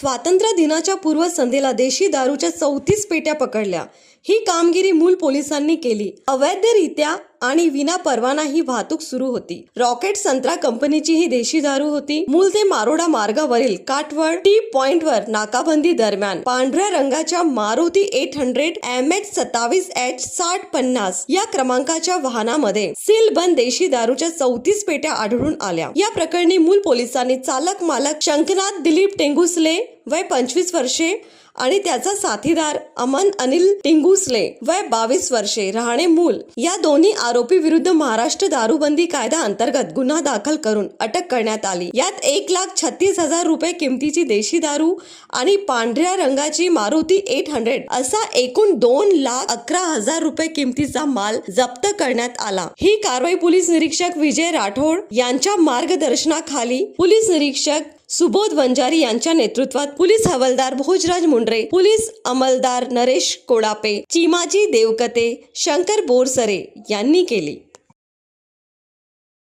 स्वातंत्र्य दिनाच्या पूर्वसंध्येला देशी दारूच्या चौतीस पेट्या पकडल्या. ही कामगिरी मूल पोलिसांनी केली. अवैधरित्या आणि विना परवाना ही वाहतूक सुरू होती. रॉकेट संत्रा कंपनीची ही देशी दारू होती. मूल ते मारोडा मार्गावरील काटवड टी पॉइंट वर नाकाबंदी दरम्यान पांढऱ्या रंगाच्या Maruti eight hundred M H सत्तावीस एच साठ पन्नास या क्रमांकाच्या वाहनामध्ये सील बंद देशी दारूच्या चौतीस पेट्या आढळून आल्या. या प्रकरणी मूल पोलिसांनी चालक मालक शंकनाथ दिलीप टेंगुसले वय पंचवीस वर्षे आणि त्याचा साथीदार अमन अनिल टिंगुसले. वय बावीस वर्षे. राहणे मूल. या दोन्ही आरोपी विरुद्ध महाराष्ट्र दारूबंदी कायदा अंतर्गत गुन्हा दाखल करून अटक करण्यात आली. यात एक लाख छत्तीस हजार रुपये किमतीची देशी दारू आणि पांढऱ्या रंगाची मारुती एट हंड्रेड असा एकूण दोन लाख अकरा हजार रुपये किमतीचा माल जप्त करण्यात आला. ही कारवाई पोलीस निरीक्षक विजय राठोड यांच्या मार्गदर्शनाखाली पोलीस निरीक्षक सुबोध वंजारी यांच्या नेतृत्वात पोलीस हवालदार भोजराज मुंडरे पोलीस अंमलदार नरेश कोडापे चिमाजी देवकते शंकर बोरसरे यांनी केली.